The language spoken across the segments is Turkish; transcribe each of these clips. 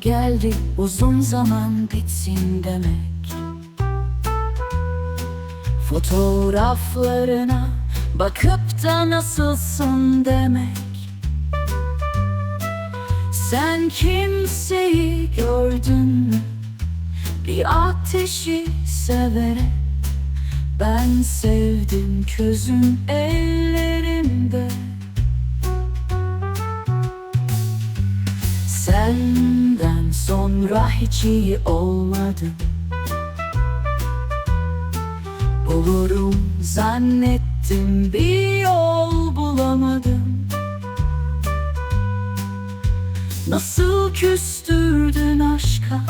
geldi uzun zaman bitsin demek. Fotoğraflarına bakıp da nasılsın demek. Sen kimseyi gördün mü? Bir ateşi severek. Ben sevdim közün ellerinde sonra hiç iyi olmadım. Bulurum zannettim bir yol bulamadım. Nasıl küstürdün aşka?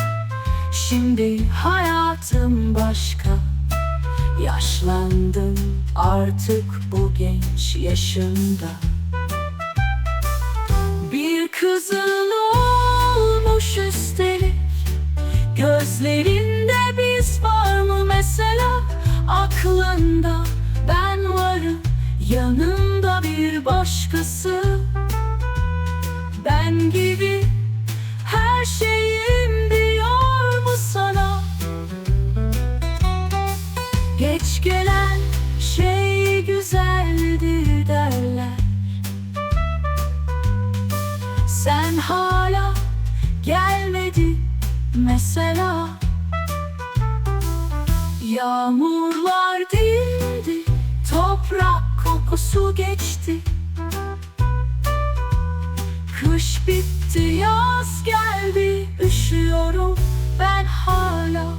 Şimdi hayatım başka. Yaşlandım artık bu genç yaşımda. Bir kızın olmuş üstelik Gözlerinde biz var mı mesela? Aklında ben varım Yanında bir başkası. Ben gibi her şeyim diyor mu sana? Geç gelen şey güzeldir derler. Sen hala gelmedin Mesela Yağmurlar dildi Toprak kokusu geçti. Kış bitti yaz geldi Üşüyorum ben hala.